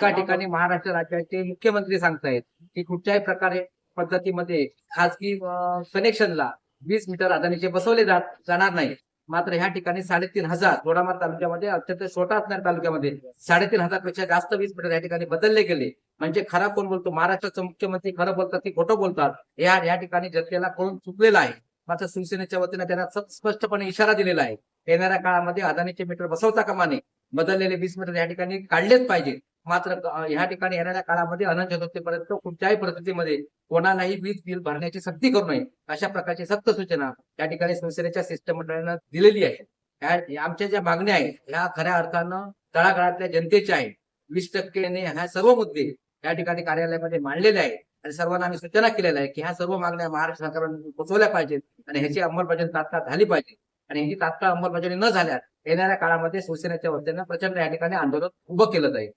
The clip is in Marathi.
एका ठिकाणी महाराष्ट्र राज्याचे मुख्यमंत्री सांगतायत की कुठच्याही प्रकारे पद्धतीमध्ये खासगी कनेक्शनला वीस मीटर अदानीचे बसवले जात जाणार नाही. मात्र ह्या ठिकाणी साडेतीन हजार दोडामार तालुक्यामध्ये अत्यंत छोटा असणाऱ्या तालुक्यामध्ये साडेतीन हजारपेक्षा जास्त वीस मीटर या ठिकाणी बदलले गेले. म्हणजे खरा कोण बोलतो? महाराष्ट्राचे मुख्यमंत्री खरं बोलतात की खोटं बोलतात या या ठिकाणी जनतेला कोण चुकलेला आहे. मात्र शिवसेनेच्या वतीने त्यांना स्पष्टपणे इशारा दिलेला आहे. येणाऱ्या काळामध्ये अदानीचे मीटर बसवता कामा नये. बदललेले वीस मीटर या ठिकाणी काढलेच पाहिजे. मात्र ह्या ठिकाणी येणाऱ्या काळामध्ये अनंत चतुर्थीपर्यंत कुठच्याही परिस्थितीमध्ये कोणालाही वीज बिल भरण्याची सक्ती करू नये अशा प्रकारची सक्त सूचना या ठिकाणी शिवसेनेच्या सिस्टम मंडळानं दिलेली आहे. आमच्या ज्या मागण्या आहेत ह्या खऱ्या अर्थानं तळागाळातल्या जनतेच्या आहेत. वीस टक्केने ह्या सर्व मुद्दे या ठिकाणी कार्यालयामध्ये मांडलेले आहेत आणि सर्वांना आम्ही सूचना केलेल्या आहे की ह्या सर्व मागण्या महाराष्ट्र सरकारने पोहोचवल्या पाहिजेत आणि ह्याची अंमलबजावणी तात्काळ झाली पाहिजे. आणि ह्याची तात्काळ अंमलबजावणी न झाल्यास येणाऱ्या काळामध्ये शिवसेनेच्या वतीनं प्रचंड या ठिकाणी आंदोलन उभं केलं जाईल.